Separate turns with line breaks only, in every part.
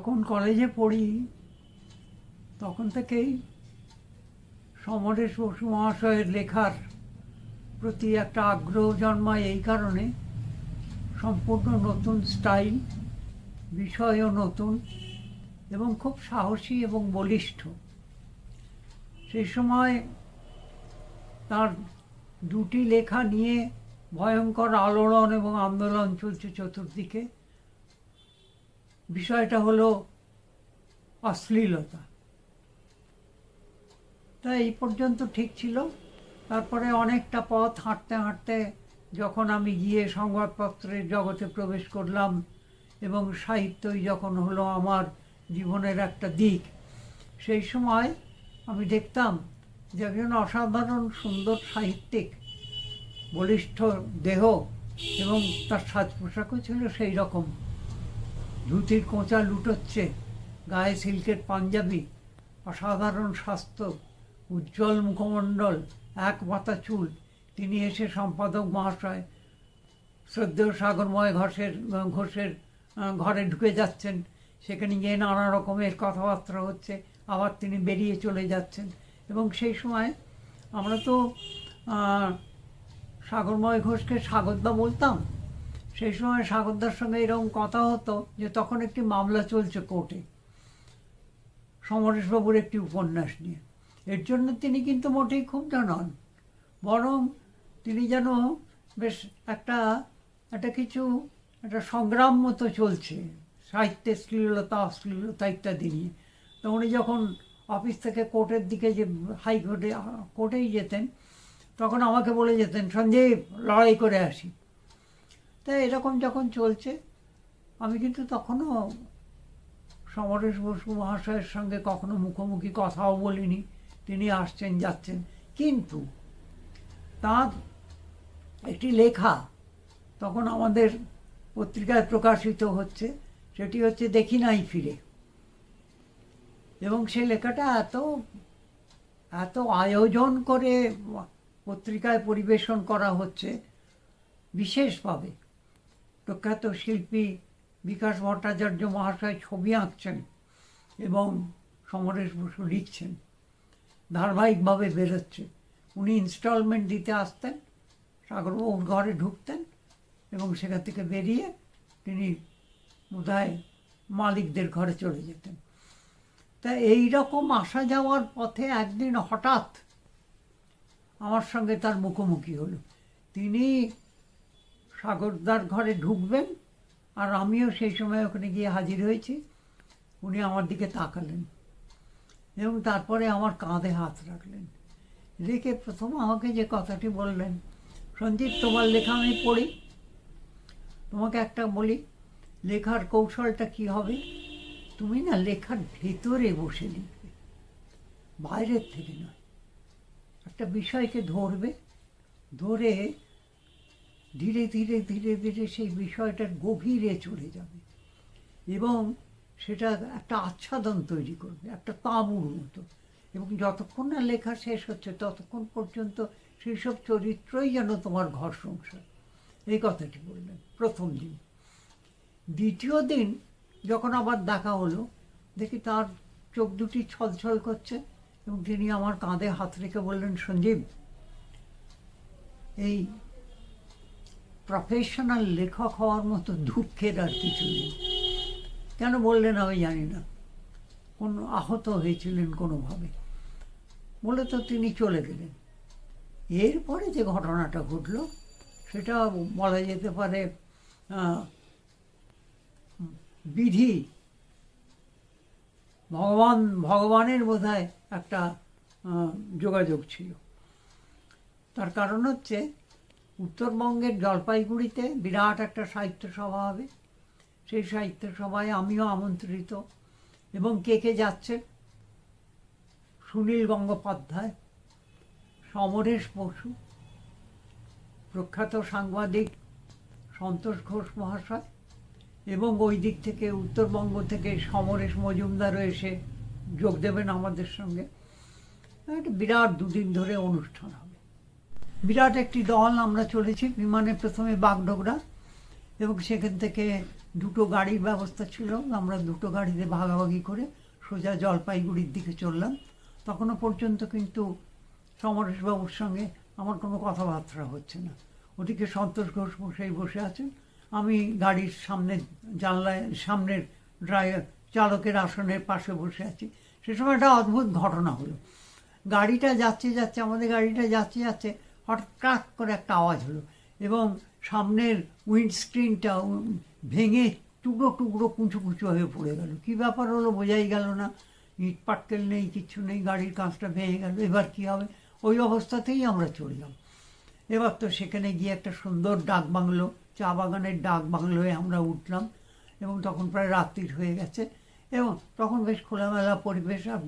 যখন কলেজে পড়ি, তখন থেকেই সমরেশ বসু মহাশয়ের লেখার প্রতি একটা আগ্রহ জন্মায় এই কারণে। সম্পূর্ণ নতুন স্টাইল, বিষয়ও নতুন এবং খুব সাহসী এবং বলিষ্ঠ। সেই সময় তার দুটি লেখা নিয়ে ভয়ঙ্কর আলোড়ন এবং আন্দোলন চলছে চতুর্দিকে। বিষয়টা হলো অশ্লীলতা। তা এই পর্যন্ত ঠিক ছিল। তারপরে অনেকটা পথ হাঁটতে হাঁটতে যখন আমি গিয়ে সংবাদপত্রের জগতে প্রবেশ করলাম এবং সাহিত্যই যখন হলো আমার জীবনের একটা দিক, সেই সময় আমি দেখতাম যে একজন অসাধারণ সুন্দর সাহিত্যিক, বলিষ্ঠ দেহ এবং তার সাজ পোশাকও ছিল সেই রকম। ধুতির কোঁচা লুটোচ্ছে, গায়ে সিল্কের পাঞ্জাবি, অসাধারণ স্বাস্থ্য, উজ্জ্বল মুখমণ্ডল, এক মাথা চুল। তিনি এসে সম্পাদক মহাশয় শ্রদ্ধেয় সাগরময় ঘোষের ঘোষের ঘরে ঢুকে যাচ্ছেন। সেখানে গিয়ে নানা রকমের কথাবার্তা হচ্ছে, আবার তিনি বেরিয়ে চলে যাচ্ছেন। এবং সেই সময় আমরা তো সাগরময় ঘোষকে সাগরদা বলতাম। সেই সময় সাগরদার সঙ্গে এরকম কথা হতো যে তখন একটি মামলা চলছে কোর্টে। সমরেশবাবুর একটি উপন্যাস নিয়ে। এর জন্য তিনি কিন্তু মোটেই খুব নন। বরং তিনি যেন বেশ একটা একটা কিছু, একটা সংগ্রাম মতো চলছে। সাহিত্যের শ্লীলতা, অশ্লীলতা ইত্যাদি নিয়ে। তো উনি যখন অফিস থেকে কোর্টের দিকে যে হাইকোর্টে, কোর্টেই যেতেন, তখন আমাকে বলে যেতেন, সঞ্জীব, লড়াই করে আসি। তাই এরকম যখন চলছে, আমি কিন্তু তখনও সমরেশ বসু মহাশয়ের সঙ্গে কখনো মুখোমুখি কথাও বলিনি। তিনি আসছেন, যাচ্ছেন। কিন্তু তার একটি লেখা তখন আমাদের পত্রিকায় প্রকাশিত হচ্ছে, সেটি হচ্ছে দেখি নাই ফিরে। এবং সেই লেখাটা এত এত আয়োজন করে পত্রিকায় পরিবেশন করা হচ্ছে, বিশেষভাবে। প্রখ্যাত শিল্পী বিকাশ ভট্টাচার্য মহাশয় ছবি আঁকছেন এবং সমরেশ বসু লিখছেন। ধারাবাহিকভাবে বেরোচ্ছে। উনি ইনস্টলমেন্ট দিতে আসতেন সাগরবাবুর ঘরে ঢুকতেন এবং সেখান থেকে বেরিয়ে তিনি বোধহয় মালিকদের ঘরে চলে যেতেন। তা এই রকম আসা যাওয়ার পথে একদিন হঠাৎ আমার সঙ্গে তার মুখোমুখি হলো। তিনি সাগরদার ঘরে ঢুকবেন, আর আমিও সেই সময় ওখানে গিয়ে হাজির হয়েছি। উনি আমার দিকে তাকালেন এবং তারপরে আমার কাঁধে হাত রাখলেন। রেখে প্রথম আমাকে যে কথাটি বললেন সঞ্জিত তোমার লেখা আমি পড়ি। তোমাকে একটা বলি, লেখার কৌশলটা কি হবে? তুমি না লেখার ভেতরে বসে লিখবে, বাইরের থেকে নয়। একটা বিষয়কে ধরবে, ধরে ধীরে ধীরে ধীরে ধীরে সেই বিষয়টার গভীরে চলে যাবে। এবং সেটা একটা আচ্ছাদন তৈরি করবে, একটা তাঁবুর মতো। এবং যতক্ষণ না লেখা শেষ হচ্ছে, ততক্ষণ পর্যন্ত সেই সব চরিত্রই যেন তোমার ঘর সংসার। এই কথাটি বললেন প্রথম দিন। দ্বিতীয় দিন যখন আবার দেখা হলো, দেখি তার চোখ দুটি ছলছল করছে এবং তিনি আমার কাঁধে হাত রেখে বললেন, সঞ্জীব, এই প্রফেশনাল লেখক হওয়ার মতো দুঃখের আর কিছু নেই। কেন বললেন আমি জানি না। কোন আহত হয়েছিলেন কোনোভাবে। বলে তো তিনি চলে গেলেন। এরপরে যে ঘটনাটা ঘটলো, সেটা বলা যেতে পারে বিধি। ভগবান, ভগবানের বোধহয় একটা যোগাযোগ ছিল। তার কারণ হচ্ছে উত্তরবঙ্গের জলপাইগুড়িতে বিরাট একটা সাহিত্য সভা হবে। সেই সাহিত্য সভায় আমিও আমন্ত্রিত। এবং কে কে যাচ্ছে সুনীল গঙ্গোপাধ্যায়, সমরেশ বসু, প্রখ্যাত সাংবাদিক সন্তোষ ঘোষ মহাশয় এবং ওই দিক থেকে উত্তরবঙ্গ থেকে সমরেশ মজুমদারও এসে যোগ দেবেন আমাদের সঙ্গে। একটা বিরাট দুদিন ধরে অনুষ্ঠান হবে। বিরাট একটি দল আমরা চলেছি বিমানে প্রথমে বাগডোগরা, এবং সেখান থেকে দুটো গাড়ির ব্যবস্থা ছিল, আমরা দুটো গাড়িতে ভাগাভাগি করে সোজা জলপাইগুড়ির দিকে চললাম। তখনও পর্যন্ত কিন্তু সমরেশবাবুর সঙ্গে আমার কোনো কথাবার্তা হচ্ছে না। ওদিকে সন্তোষ ঘোষ বসেই বসে আছেন। আমি গাড়ির সামনে জানলায়, সামনের ড্রাইভার, চালকের আসনের পাশে বসে আছি। সে সময় একটা অদ্ভুত ঘটনা হলো। গাড়িটা যাচ্ছে যাচ্ছে, আমাদের গাড়িটা যাচ্ছে যাচ্ছে হঠাৎ করে একটা আওয়াজ হলো এবং সামনের উইন্ডস্ক্রিনটা ভেঙে টুকরো টুকরো কুঁচু কুঁচু হয়ে পড়ে গেল। কী ব্যাপার হলো বোঝাই গেল না। ইট পাটকেল নেই, কিচ্ছু নেই, গাড়ির কাঁচটা ভেঙে গেল, এবার কী হবে? ওই অবস্থাতেই আমরা চললাম এবার তো সেখানে গিয়ে একটা সুন্দর ডাক বাংলো, চা বাগানের ডাক বাংলোয় আমরা উঠলাম এবং তখন প্রায় রাত্রির হয়ে গেছে এবং তখন বেশ খোলামেলা পরিবেশ। আর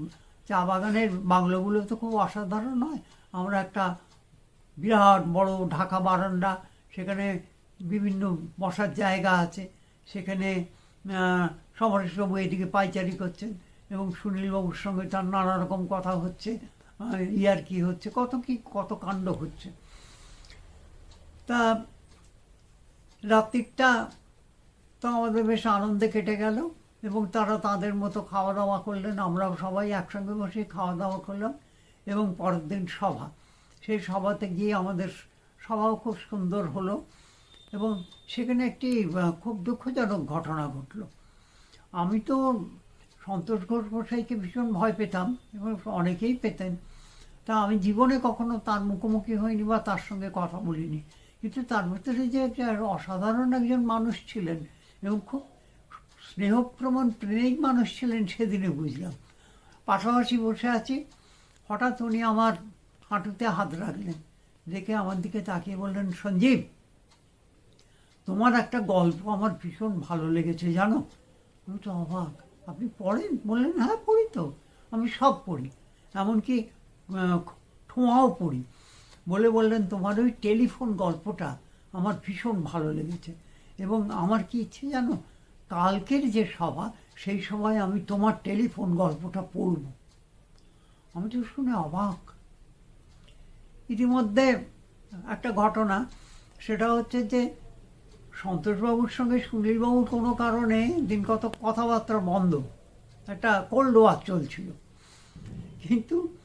চা বাগানের বাংলোগুলো তো খুব অসাধারণ নয়। আমরা একটা বিরাট বড় ঢাকা বারান্দা, সেখানে বিভিন্ন বসার জায়গা আছে। সেখানে সমরেশবাবু এদিকে পাইচারি করছেন এবং সুনীলবাবুর সঙ্গে তার নানা রকম কথা হচ্ছে ইয়ার কি হচ্ছে, কত কি, কত কাণ্ড হচ্ছে। তা রাত্রিটা তো আমাদের বেশ আনন্দে কেটে গেল এবং তারা তাদের মতো খাওয়া দাওয়া করলেন, আমরাও সবাই একসঙ্গে বসে খাওয়া দাওয়া করলাম এবং পরের দিন সভা। সেই সভাতে গিয়ে আমাদের সভাও খুব সুন্দর হলো এবং সেখানে একটি খুব দুঃখজনক ঘটনা ঘটলো। আমি তো সন্তোষ ঘোষ গোসাইকে ভীষণ ভয় পেতাম এবং অনেকেই পেতেন। তা আমি জীবনে কখনো তার মুখোমুখি হইনি বা তার সঙ্গে কথা বলিনি। কিন্তু তার ভিতরে যে অসাধারণ একজন মানুষ ছিলেন এবং খুব স্নেহপ্রমণ প্রেমিক মানুষ ছিলেন সেদিনে বুঝলাম। পাশাপাশি বসে আছি। হঠাৎ উনি আমার হাঁটুতে হাত রাখলেন। দেখে আমার দিকে তাকিয়ে বললেন, সঞ্জীব, তোমার একটা গল্প আমার ভীষণ ভালো লেগেছে, জানো? আমি তো অবাক। আপনি পড়েন? বললেন হ্যাঁ পড়ি তো। আমি সব পড়ি। এমনকি ঠোঁয়াও পড়ি। বলে বললেন, তোমার ওই টেলিফোন গল্পটা আমার ভীষণ ভালো লেগেছে এবং আমার কি ইচ্ছে জানো? কালকের যে সভা, সেই সময় আমি তোমার টেলিফোন গল্পটা পড়ব। আমি তো শুনে অবাক। ইতিমধ্যে একটা ঘটনা, সেটা হচ্ছে যে সন্তোষবাবুর সঙ্গে সুনীলবাবুর কোনো কারণে দিন কত কথাবার্তা বন্ধ। একটা কোল্ড ওয়ার চলছিল। কিন্তু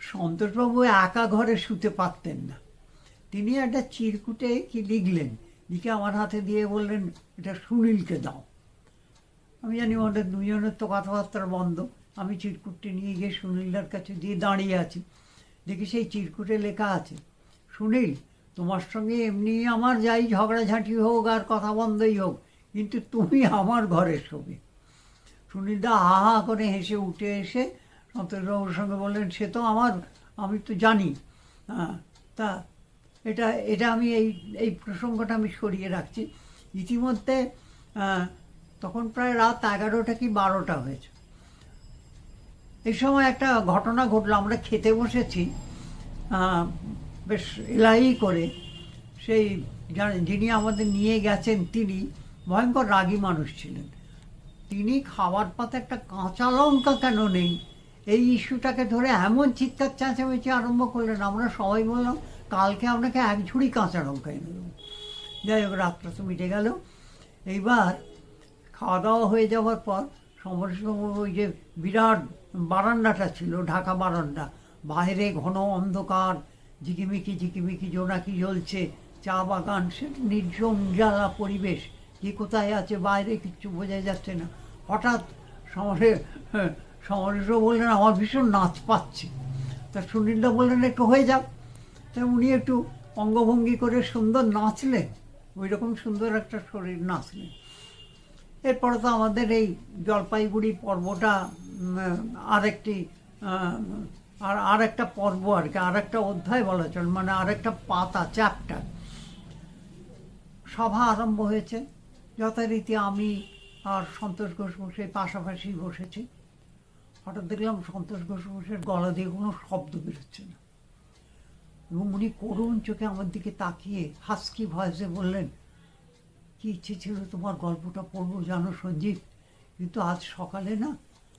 সন্তোষবাবু একা ঘরে শুতে পারতেন না। তিনি একটা চিরকুটে কি লিখলেন, লিখে আমার হাতে দিয়ে বললেন, এটা সুনীলকে দাও। আমি জানি আমাদের দুজনের তো কথাবার্তা বন্ধ। আমি চিরকুটটি নিয়ে গিয়ে সুনীলদার কাছে দিয়ে দাঁড়িয়ে আছি। দেখি সেই চিরকুটে লেখা আছে? সুনীল তোমার সঙ্গে এমনি আমার যাই ঝগড়াঝাঁটি হোক আর কথা বন্ধই হোক, কিন্তু তুমি আমার ঘরে শোবে সুনীলদা হা হা করে হেসে উঠে এসে সন্তোষবাবুর সঙ্গে বললেন, সে তো আমার, আমি তো জানি। হ্যাঁ তা এটা এটা আমি এই এই প্রসঙ্গটা আমি সরিয়ে রাখছি। ইতিমধ্যে তখন প্রায় রাত এগারোটা কি বারোটা হয়েছে। এই সময় একটা ঘটনা ঘটলো, আমরা খেতে বসেছি। বেশ এলাই করে। সেই যিনি আমাদের নিয়ে গেছেন, তিনি ভয়ঙ্কর রাগী মানুষ ছিলেন। তিনি খাবার পাতে একটা কাঁচা লঙ্কা কেন নেই? এই ইস্যুটাকে ধরে এমন চিৎকার চেঁচামেচি আরম্ভ করলেন। আমরা সবাই বললাম, কালকে আপনাকে এক ঝুড়ি কাঁচা লঙ্কা এনে দেবো। যাই হোক রাত্রে তো মিটে গেল। এইবার খাওয়া দাওয়া হয়ে যাওয়ার পর সমরেশবাবুর ওই যে বিরাট বারান্দাটা ছিল, ঢাকা বারান্দা বাইরে ঘন অন্ধকার, ঝিকিমিকি ঝিকিমিকি জোনাকি জ্বলছে, চা বাগান, সে নির্জন জ্বালা পরিবেশ, যে কোথায় আছে, বাইরে কিচ্ছু বোঝা যাচ্ছে না। হঠাৎ সমরে সমরেশবাবু বললেন, আমার ভীষণ নাচ পাচ্ছে। তা সুনীলদা বললেন, একটু হয়ে যাক। তা উনি একটু অঙ্গভঙ্গি করে সুন্দর নাচলেন ওই রকম সুন্দর একটা শরীর নাচলেন। এরপরে তো আমাদের এই জলপাইগুড়ি পর্বটা আরেকটি আর আর একটা পর্ব আর কি আর একটা অধ্যায় বলা চল মানে আর একটা পাতা চ্যাপ্টার সভা আরম্ভ হয়েছে। যথারীতি আমি আর সন্তোষ ঘোষ বসে পাশাপাশি বসেছি। হঠাৎ দেখলাম সন্তোষ ঘোষ বসের গলা দিয়ে কোনো শব্দ বেরোচ্ছে না। এবং উনি করুণ চোখে আমার দিকে তাকিয়ে হাস্কি ভয়েসে বললেন, কি ইচ্ছে ছিল তোমার গল্পটা পড়ব জানো সঞ্জীব? কিন্তু আজ সকালে না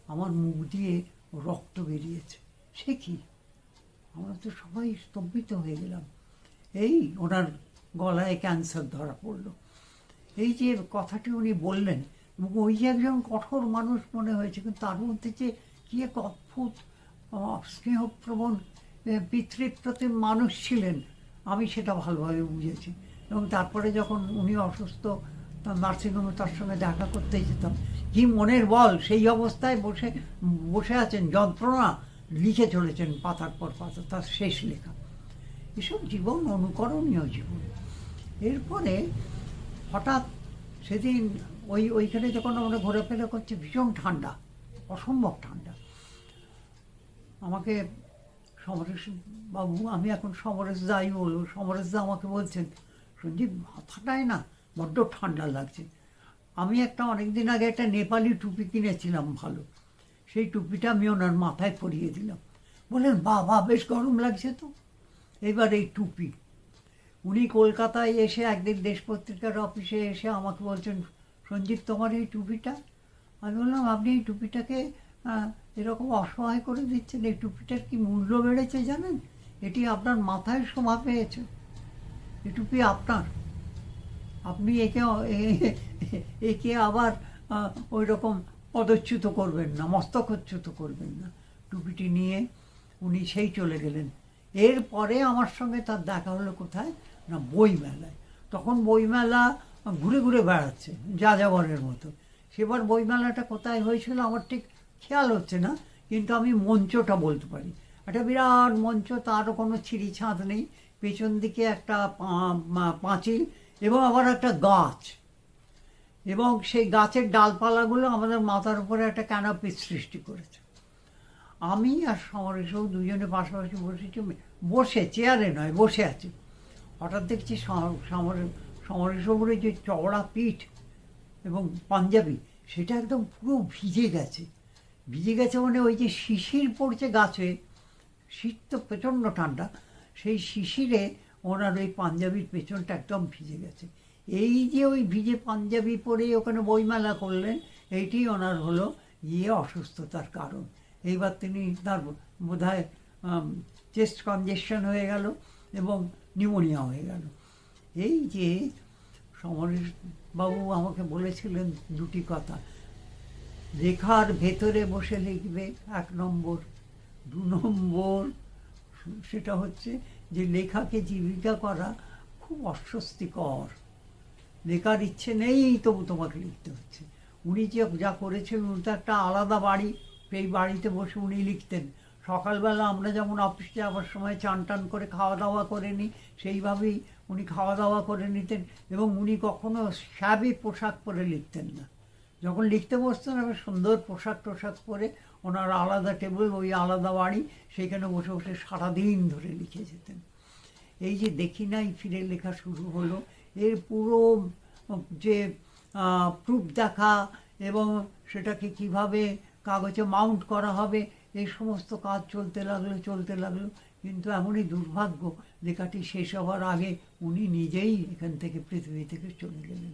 আমার মুখ দিয়ে রক্ত বেরিয়েছে। সে কি? আমরা তো সবাই স্তম্ভিত হয়ে গেলাম। এই ওনার গলায় ক্যান্সার ধরা পড়ল। এই যে কথাটি উনি বললেন ওই যে একজন কঠোর মানুষ মনে হয়েছে, কিন্তু তার মধ্যে যে কি এক অদ্ভুত স্নেহপ্রবণ পিতৃপ্রতিম মানুষ ছিলেন, আমি সেটা ভালোভাবে বুঝেছি। এবং তারপরে যখন উনি অসুস্থ নার্সিংহোমে তার সঙ্গে দেখা করতে যেতাম, কি মনের বল, সেই অবস্থায় বসে বসে আছেন, যন্ত্রণা লিখে চলেছেন পাতার পর পাতা, তার শেষ লেখা। এসব জীবন, অনুকরণীয় জীবন। এরপরে হঠাৎ সেদিন ওই, ওইখানে যখন আমরা ঘোরাফেরা করছি, ভীষণ ঠান্ডা, অসম্ভব ঠান্ডা। আমাকে সমরেশ বাবু, আমি এখন সমরেশ দাই বলব সমরেশ দা আমাকে বলছেন, সঞ্জীব, মাথাটায় না বড্ড ঠান্ডা লাগছে। আমি একটা অনেক দিন আগে একটা নেপালি টুপি কিনেছিলাম ভালো। সেই টুপিটা আমি ওনার মাথায় পরিয়ে দিলাম। বললেন, বাবা, বেশ গরম লাগছে তো। এবার এই টুপি। উনি কলকাতায় এসে একদিন দেশ পত্রিকার অফিসে এসে আমাকে বলছেন সঞ্জীব তোমার এই টুপিটা? আমি বললাম, আপনি এই টুপিটাকে এরকম অসহায় করে দিচ্ছেন। এই টুপিটার কি মূল্য বেড়েছে জানেন? এটি আপনার মাথায় শোভা পেয়েছে। এই টুপি আপনার। আপনি একে একে আবার ওই রকম পদচ্যুত করবেন না, মস্তকচ্যুত করবেন না। টুপিটি নিয়ে উনি সেই চলে গেলেন। এরপরে আমার সঙ্গে তার দেখা হলো কোথায়? না, বইমেলায়। তখন বইমেলা ঘুরে ঘুরে বেড়াচ্ছে, যাযাবরের মতো। সেবার বইমেলাটা কোথায় হয়েছিল আমার ঠিক খেয়াল হচ্ছে না, কিন্তু আমি মঞ্চটা বলতে পারি। একটা বিরাট মঞ্চ, তারও কোনো ছিঁড়ি ছাঁদ নেই। পেছন দিকে একটা পাঁচিল এবং আবার একটা গাছ। এবং সেই গাছের ডালপালাগুলো আমাদের মাথার উপরে একটা ক্যানাপি সৃষ্টি করেছে। আমি আর সমরেশও দুজনে পাশাপাশি বসেছি, বসে, চেয়ারে নয়, বসে আছি। হঠাৎ দেখছি সম- সমরে- সমরেশবাবুর যে চওড়া পিঠ এবং পাঞ্জাবি, সেটা একদম পুরো ভিজে গেছে। ভিজে গেছে মানে ওই যে শিশির পড়ছে গাছে, শীত তো প্রচণ্ড ঠান্ডা, সেই শিশিরে ওনার ওই পাঞ্জাবির পেছনটা একদম ভিজে গেছে। এই যে ওই ভিজে পাঞ্জাবি পরে ওখানে বইমেলা করলেন, এইটি ওনার হলো ইয়ে অসুস্থতার কারণ। এইবার তিনি তার বোধ হয় চেস্ট কনজেশন হয়ে গেল এবং নিউমোনিয়া হয়ে গেল। এই যে সমরেশ বাবু আমাকে বলেছিলেন দুটি কথা লেখার ভেতরে বসে লিখবে এক নম্বর, দু নম্বর, সেটা হচ্ছে যে লেখাকে জীবিকা করা খুব অস্বস্তিকর। লেখার ইচ্ছে নেই তবু তোমাকে লিখতে হচ্ছে। উনি যে যা করেছেন, উনি তো একটা আলাদা বাড়ি। সেই বাড়িতে বসে উনি লিখতেন। সকালবেলা আমরা যেমন অফিসে যাওয়ার সময় চান টান করে খাওয়া দাওয়া করে নিই, সেইভাবেই উনি খাওয়া দাওয়া করে নিতেন এবং উনি কখনো শ্যাবি পোশাক পরে লিখতেন না। যখন লিখতে বসতেন আবার সুন্দর পোশাক টোশাক পরে ওনার আলাদা টেবিল ওই আলাদা বাড়ি সেইখানে বসে বসে সারাদিন ধরে লিখে যেতেন। এই যে দেখি নাই, ফিরে লেখা শুরু হলো। এর পুরো যে প্রুফ দেখা এবং সেটাকে কীভাবে কাগজে মাউন্ট করা হবে, এই সমস্ত কাজ চলতে লাগল চলতে লাগল। কিন্তু এমনই দুর্ভাগ্য, লেখাটি শেষ হওয়ার আগে উনি নিজেই এখান থেকে পৃথিবী থেকে চলে গেলেন।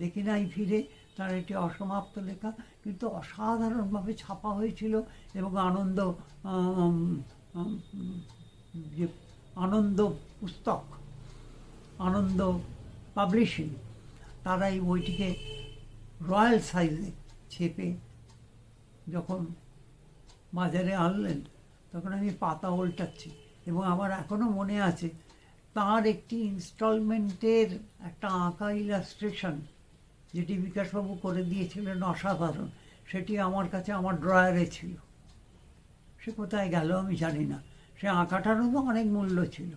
দেখি নাই ফিরে, তার একটি অসমাপ্ত লেখা, কিন্তু অসাধারণভাবে ছাপা হয়েছিল এবং আনন্দ যে, আনন্দ পুস্তক, আনন্দ পাবলিশিং তারা এই বইটিকে রয়্যাল সাইজে ছেপে যখন বাজারে আনলেন, তখন আমি পাতা উল্টাচ্ছি এবং আমার এখনও মনে আছে তার একটি ইনস্টলমেন্টের একটা আঁকা ইলাস্ট্রেশন যেটি বিকাশবাবু করে দিয়েছিলেন অসাধারণ, সেটি আমার কাছে আমার ড্রয়ারে ছিল। সে কোথায় গেল আমি জানি না। সে আঁকাটারও তো অনেক মূল্য ছিল।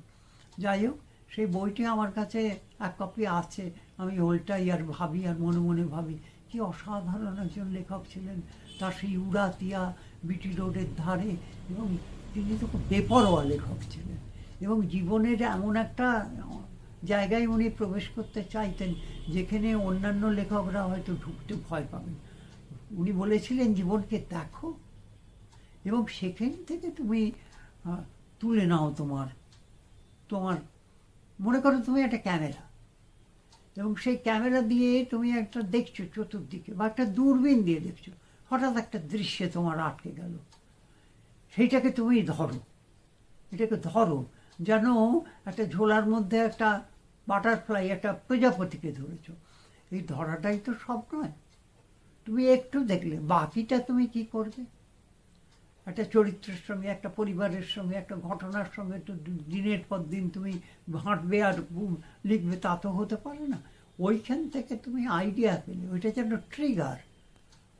যাই হোক, সেই বইটি আমার কাছে এক কপি আছে, আমি ওইটাই আর ভাবি আর মনে মনে ভাবি। কি অসাধারণ একজন লেখক ছিলেন, তার সেই উড়াতিয়া বিটি রোডের ধারে এবং তিনি তো খুব বেপরোয়া লেখক ছিলেন। এবং জীবনের এমন একটা জায়গায় উনি প্রবেশ করতে চাইতেন, যেখানে অন্যান্য লেখকরা হয়তো ঢুকতে ভয় পাবেন। উনি বলেছিলেন, জীবনকে দেখো এবং সেখান থেকে তুমি তুলে নাও তোমার তোমার, মনে করো তুমি একটা ক্যামেরা। এবং সেই ক্যামেরা দিয়ে তুমি একটা দেখছ চতুর্দিকে বা একটা দূরবীন দিয়ে দেখছ। হঠাৎ একটা দৃশ্যে তোমার আটকে গেল। সেইটাকে তুমি ধরো। এটাকে ধরো। যেন একটা ঝোলার মধ্যে একটা বাটারফ্লাই, একটা প্রজাপতিকে ধরেছো। এই ধরাটাই তো সব নয়। তুমি একটু দেখলে, বাকিটা তুমি কি করবে? একটা চরিত্রের সঙ্গে, একটা পরিবারের সঙ্গে, একটা ঘটনার সঙ্গে তো দিনের পর দিন তুমি হাঁটবে আর লিখবে, তা তো হতে পারে না। ওইখান থেকে তুমি আইডিয়া পেলে, ওইটা যেন ট্রিগার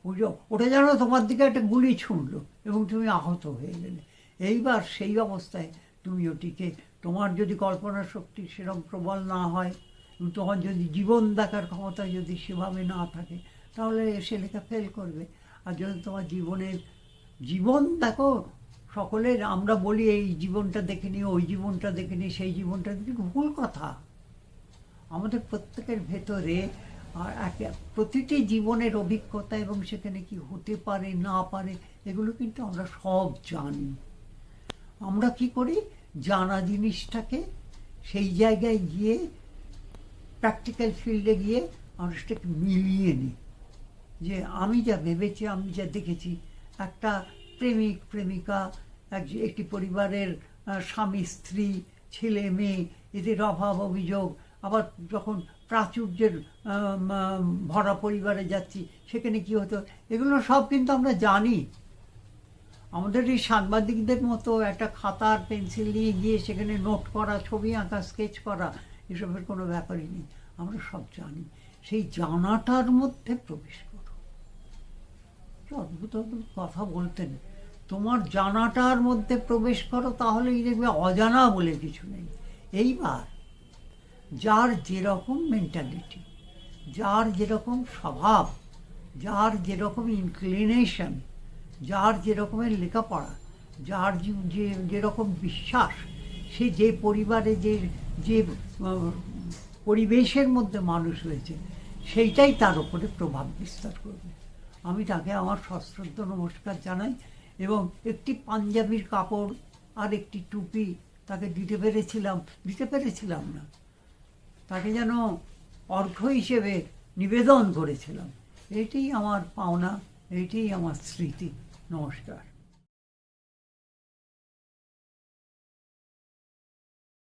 ওই ওটা যেন তোমার দিকে একটা গুলি ছুঁড়লো এবং তুমি আহত হয়ে গেলে। এইবার সেই অবস্থায় তুমি ওটিকে, তোমার যদি কল্পনা শক্তি সেরকম প্রবল না হয় তোমার যদি জীবন দেখার ক্ষমতা যদি সেভাবে না থাকে, তাহলে সে লেখা ফেল করবে। আর যদি তোমার জীবনের জীবন দেখো, সকলের, আমরা বলি এই জীবনটা দেখে নিই ওই জীবনটা দেখে নিই সেই জীবনটা দেখে ভুল কথা। আমাদের প্রত্যেকের ভেতরে, আর প্রতিটি জীবনের অভিজ্ঞতা এবং সেখানে কি হতে পারে, না পারে, এগুলো কিন্তু আমরা সব জানি। আমরা কি করি? জানা জিনিসটাকে সেই জায়গায় গিয়ে প্র্যাকটিক্যাল ফিল্ডে গিয়ে মানুষটাকে মিলিয়ে নিই। যে আমি যা ভেবেছি, আমি যা দেখেছি একটা প্রেমিক, প্রেমিকা, এক, একটি পরিবারের স্বামী, স্ত্রী, ছেলে, মেয়ে, এদের অভাব, অভিযোগ। আবার যখন প্রাচুর্যের ভরা পরিবারে যাচ্ছি, সেখানে কি হতো? এগুলো সব কিন্তু আমরা জানি। আমাদের এই সাংবাদিকদের মতো একটা খাতার পেন্সিল নিয়ে গিয়ে সেখানে নোট করা, ছবি আঁকা, স্কেচ করা, এসবের কোনো ব্যাপারই নেই। আমরা সব জানি। সেই জানাটার মধ্যে প্রবেশ করো। অদ্ভুত অদ্ভুত কথা বলতেন। তোমার জানাটার মধ্যে প্রবেশ করো, তাহলেই দেখবে অজানা বলে কিছু নেই। এইবার, যার যেরকম মেন্টালিটি যার যেরকম স্বভাব, যার যেরকম ইনক্লিনেশন যার যেরকমের লেখাপড়া, যার যে- যেরকম বিশ্বাস, সে যে পরিবারে যে যে পরিবেশের মধ্যে মানুষ হয়েছে সেইটাই তার উপরে প্রভাব বিস্তার করবে। আমি তাকে আমার সশ্রদ্ধ নমস্কার জানাই এবং একটি পাঞ্জাবির কাপড় আর একটি টুপি তাকে দিতে পেরেছিলাম দিতে পেরেছিলাম না। তাকে যেন অর্ঘ্য হিসেবে নিবেদন করেছিলাম। এটি আমার পাওনা এটি আমার স্মৃতি। নমস্কার।